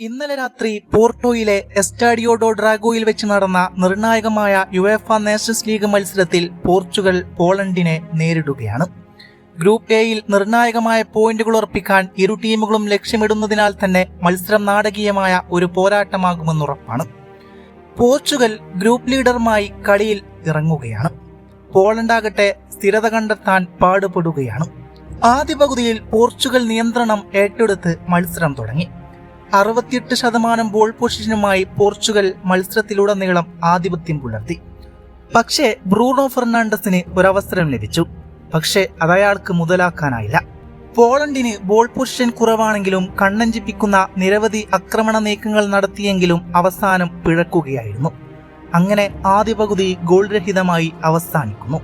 ഇന്നലെ രാത്രി പോർട്ടോയിലെ എസ്റ്റാഡിയോ ഡോ ഡ്രാഗോയിൽ വെച്ച് നടന്ന നിർണായകമായ യുവേഫ നേഷൻസ് ലീഗ് മത്സരത്തിൽ പോർച്ചുഗൽ പോളണ്ടിനെ നേരിടുകയാണ്. ഗ്രൂപ്പ് എയിൽ നിർണായകമായ പോയിന്റുകൾ ഉറപ്പിക്കാൻ ഇരു ടീമുകളും ലക്ഷ്യമിടുന്നതിനാൽ തന്നെ മത്സരം നാടകീയമായ ഒരു പോരാട്ടമാകുമെന്നുറപ്പാണ് പോർച്ചുഗൽ ഗ്രൂപ്പ് ലീഡറുമായി കളിയിൽ ഇറങ്ങുകയാണ്. പോളണ്ടാകട്ടെ സ്ഥിരത കണ്ടെത്താൻ പാടുപെടുകയാണ്. ആദ്യ പകുതിയിൽ പോർച്ചുഗൽ നിയന്ത്രണം ഏറ്റെടുത്ത് മത്സരം തുടങ്ങി. അറുപത്തിയെട്ട് ശതമാനം ബോൾ പൊസിഷനുമായി പോർച്ചുഗൽ മത്സരത്തിലുടനീളം ആധിപത്യം പുലർത്തി. പക്ഷേ ബ്രൂണോ ഫെർണാണ്ടസിന് ഒരവസരം ലഭിച്ചു. പക്ഷേ അതയാൾക്ക് മുതലാക്കാനായില്ല. പോളണ്ടിന് ബോൾ പൊസിഷൻ കുറവാണെങ്കിലും കണ്ണഞ്ചിപ്പിക്കുന്ന നിരവധി ആക്രമണ നീക്കങ്ങൾ നടത്തിയെങ്കിലും അവസാനം പിഴക്കുകയായിരുന്നു. അങ്ങനെ ആദ്യ പകുതി ഗോൾരഹിതമായി അവസാനിക്കുന്നു.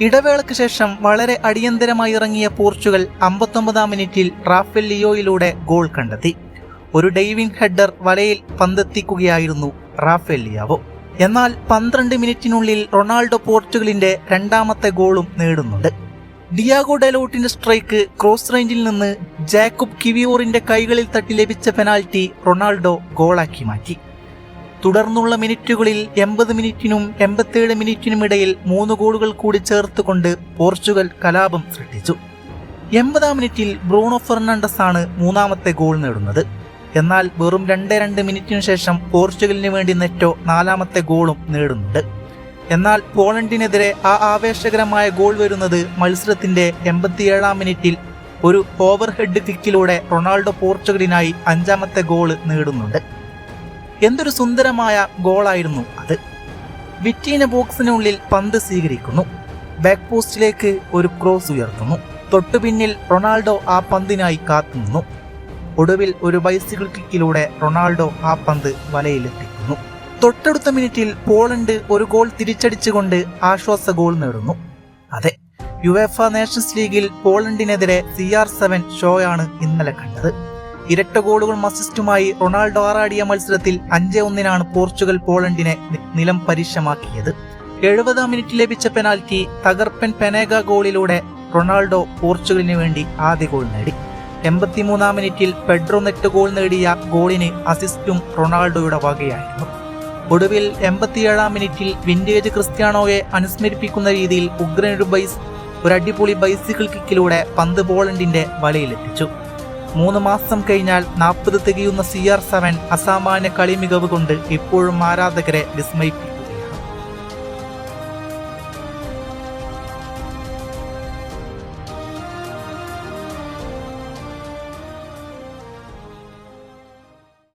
ഇടവേളയ്ക്ക് ശേഷം വളരെ അടിയന്തരമായി ഇറങ്ങിയ പോർച്ചുഗൽ അമ്പത്തൊമ്പതാം മിനിറ്റിൽ റാഫേൽ ലിയോയിലൂടെ ഗോൾ കണ്ടെത്തി. ഒരു ഡൈവിംഗ് ഹെഡർ വലയിൽ പന്തെത്തിക്കുകയായിരുന്നു റാഫേൽ ലിയാവോ. എന്നാൽ പന്ത്രണ്ട് മിനിറ്റിനുള്ളിൽ റൊണാൾഡോ പോർച്ചുഗലിന്റെ രണ്ടാമത്തെ ഗോളും നേടുന്നുണ്ട്. ഡിയാഗോ ഡെലോട്ടിന്റെ സ്ട്രൈക്ക് ക്രോസ് റേഞ്ചിൽ നിന്ന് ജാക്കബ് കിവിയോറിന്റെ കൈകളിൽ തട്ടി ലഭിച്ച പെനാൽറ്റി റൊണാൾഡോ ഗോളാക്കി മാറ്റി. തുടർന്നുള്ള മിനിറ്റുകളിൽ എൺപത് മിനിറ്റിനും എൺപത്തിയേഴ് മിനിറ്റിനും ഇടയിൽ മൂന്ന് ഗോളുകൾ കൂടി ചേർത്തുകൊണ്ട് പോർച്ചുഗൽ കലാപം സൃഷ്ടിച്ചു. എൺപതാം മിനിറ്റിൽ ബ്രൂണോ ഫെർണാണ്ടസ് ആണ് മൂന്നാമത്തെ ഗോൾ നേടുന്നത്. എന്നാൽ വെറും രണ്ട് രണ്ട് മിനിറ്റിനു ശേഷം പോർച്ചുഗലിന് വേണ്ടി നെറ്റോ നാലാമത്തെ ഗോളും നേടുന്നുണ്ട്. എന്നാൽ പോളണ്ടിനെതിരെ ആ ആവേശകരമായ ഗോൾ വരുന്നത് മത്സരത്തിന്റെ എൺപത്തിയേഴാം മിനിറ്റിൽ ഒരു ഓവർ ഹെഡ് കിക്കിലൂടെ റൊണാൾഡോ പോർച്ചുഗലിനായി അഞ്ചാമത്തെ ഗോൾ നേടുന്നുണ്ട്. എന്തൊരു സുന്ദരമായ ഗോളായിരുന്നു അത്. വിറ്റീന ബോക്സിനുള്ളിൽ പന്ത് സ്വീകരിക്കുന്നു. ബാക്ക് പോസ്റ്റിലേക്ക് ഒരു ക്രോസ് ഉയർത്തുന്നു. തൊട്ടുപിന്നിൽ റൊണാൾഡോ ആ പന്തിനായി കാത്തുനിന്നു. ഒടുവിൽ ഒരു ബൈസിക്കിൾ കിക്കിലൂടെ റൊണാൾഡോ ആ പന്ത് വലയിലെത്തിക്കുന്നു. തൊട്ടടുത്ത മിനിറ്റിൽ പോളണ്ട് ഒരു ഗോൾ തിരിച്ചടിച്ചുകൊണ്ട് ആശ്വാസ ഗോൾ നേടുന്നു. അതെ യുവേഫ നേഷൻസ് ലീഗിൽ പോളണ്ടിനെതിരെ സി ആർ സെവൻ ഷോയാണ് ഇന്നലെ കണ്ടത്. ഇരട്ട ഗോളുകൾ അസിസ്റ്റുമായി റൊണാൾഡോ ആറാടിയ മത്സരത്തിൽ അഞ്ച് ഒന്നിനാണ് പോർച്ചുഗൽ പോളണ്ടിനെ നിലം പരിശമാക്കിയത് എഴുപതാം മിനിറ്റ് ലഭിച്ച പെനാൽറ്റി തകർപ്പൻ പെനേഗ ഗോളിലൂടെ റൊണാൾഡോ പോർച്ചുഗലിന് വേണ്ടി ആദ്യ ഗോൾ നേടി. എൺപത്തിമൂന്നാം മിനിറ്റിൽ പെഡ്രോ നെറ്റ് ഗോൾ നേടിയ ഗോളിന് അസിസ്റ്റും റൊണാൾഡോയുടെ വകയായിരുന്നു. ഒടുവിൽ എൺപത്തിയേഴാം മിനിറ്റിൽ വിന്റേജ് ക്രിസ്ത്യാനോയെ അനുസ്മരിപ്പിക്കുന്ന രീതിയിൽ ഉഗ്രൻ ഒരു ബൈസ് ഒരു അടിപൊളി ബൈസിക്കിൾ കിക്കിലൂടെ പന്ത് പോളണ്ടിന്റെ വലയിലെത്തിച്ചു. മൂന്ന് മാസം കഴിഞ്ഞാൽ നാൽപ്പത് തികയുന്ന സി ആർ സെവൻ അസാമാന്യ കളി മികവ് കൊണ്ട് ഇപ്പോഴും ആരാധകരെ വിസ്മയിപ്പിക്കും